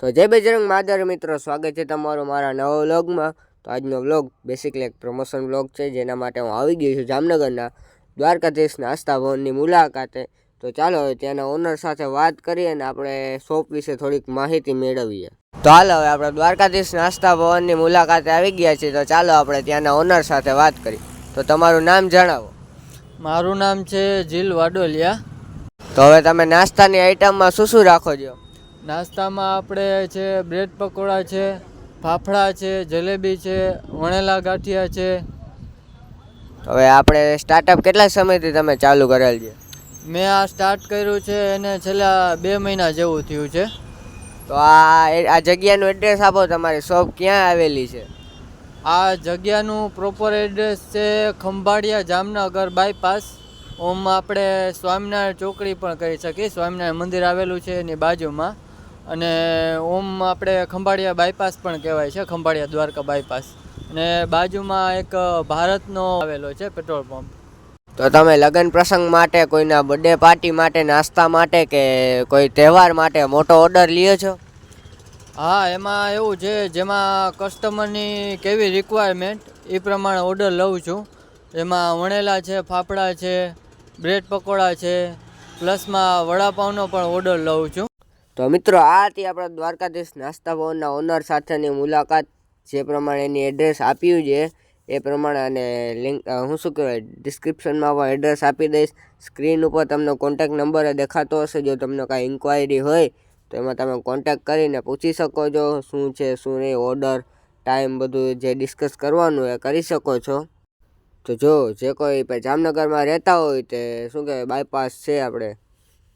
તો જય બજરંગ માદર મિત્રો સ્વાગત છે તમારું મારા નવા વ્લોગમાં. તો આજનો વ્લોગ બેસિકલી એક પ્રમોશન વ્લોગ છે જેના માટે હું આવી ગયો છું જામનગરના દ્વારકાધીશ નાસ્તા ભવનની મુલાકાતે. તો ચાલો હવે ત્યાંના ઓનર સાથે વાત કરીએ અને આપણે શોપ વિશે થોડીક માહિતી મેળવીએ. તો હાલ હવે આપણે દ્વારકાધીશ નાસ્તા ભવનની મુલાકાતે આવી ગયા છીએ. તો ચાલો આપણે ત્યાંના ઓનર સાથે વાત કરીએ. તો તમારું નામ જણાવો. મારું નામ છે જીલ વાડોલિયા. તો હવે તમે નાસ્તાની આઈટમમાં શું શું રાખો છો? નાસ્તામાં આપણે છે બ્રેડ પકોડા છે ફાફડા છે જલેબી છે વણેલા ગાંઠિયા છે. હવે આપણે સ્ટાર્ટઅપ કેટલા સમયથી તમે ચાલુ કરેલ છે? મેં આ સ્ટાર્ટ કર્યું છે એને છેલ્લા બે મહિના જેવું થયું છે. તો આ આ જગ્યાનું એડ્રેસ આપો તમારી શોપ ક્યાં આવેલી છે? આ જગ્યાનું પ્રોપર એડ્રેસ છે ખંભાળિયા જામનગર બાયપાસ ઓમ આપણે સ્વામિનારાયણ ચોકડી પણ કરી શકીએ સ્વામિનારાયણ મંદિર આવેલું છે એની બાજુમાં. અને ઓમ આપણે ખંભાળિયા બાયપાસ પણ કહેવાય છે ખંભાળિયા દ્વારકા બાયપાસ અને બાજુમાં એક ભારતનો આવેલો છે પેટ્રોલ પંપ. તો તમે લગ્ન પ્રસંગ માટે કોઈના બર્થડે પાર્ટી માટે નાસ્તા માટે કે કોઈ તહેવાર માટે મોટો ઓર્ડર લ્યો છો? હા એમાં એવું છે જેમાં કસ્ટમરની કેવી રિક્વાયરમેન્ટ એ પ્રમાણે ઓર્ડર લઉં છું. એમાં વણેલા છે ફાફડા છે બ્રેડ પકોડા છે પ્લસમાં વડાપાઉંનો પણ ઓર્ડર લઉં છું. તો મિત્રો, આ હતી આપણા દ્વારકાધીશ નાસ્તા ભવનના ઓનર સાથેની મુલાકાત. જે પ્રમાણે એની એડ્રેસ આપ્યું છે, એ પ્રમાણે અને લિંક હું શું કહેવાય ડિસ્ક્રિપ્શનમાં પણ એડ્રેસ આપી દઈશ. સ્ક્રીન ઉપર તમને કોન્ટેક નંબર દેખાતો હશે. જો તમને કાંઈ ઇન્ક્વાયરી હોય, તો એમાં તમે કોન્ટેક કરીને પૂછી શકો છો શું છે, શું નહીં ઓર્ડર ટાઈમ બધું જે ડિસ્કસ કરવાનું એ કરી શકો છો. તો જો, જે કોઈ જામનગરમાં રહેતા હોય તે શું કહેવાય બાયપાસ છે આપણે.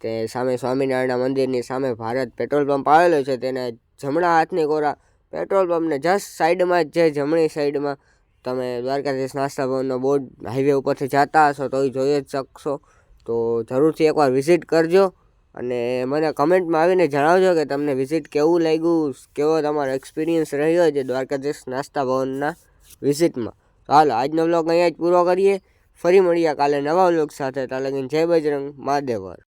તે સામે સ્વામિનારાયણના મંદિરની સામે ભારત પેટ્રોલ પંપ આવેલો છે, તેના જમણા હાથની કોરા પેટ્રોલ પંપને જસ્ટ સાઈડમાં જ જે જમણી સાઈડમાં તમે દ્વારકાધીશ નાસ્તા ભવનનો બોર્ડ હાઈવે ઉપરથી જતા હશો તો એ જોઈ જ શકશો. તો જરૂરથી એકવાર વિઝિટ કરજો અને મને કમેન્ટમાં આવીને જણાવજો કે તમને વિઝિટ કેવું લાગ્યું, કેવો તમારો એક્સપિરિયન્સ રહ્યો છે દ્વારકાધીશ નાસ્તા ભવનના વિઝિટમાં. તો હાલો, આજનો વ્લોગ અહીંયા જ પૂરો કરીએ. ફરી મળીએ કાલે નવા વ્લોગ સાથે. તાલગીન જય બજરંગ, મહાદેવર.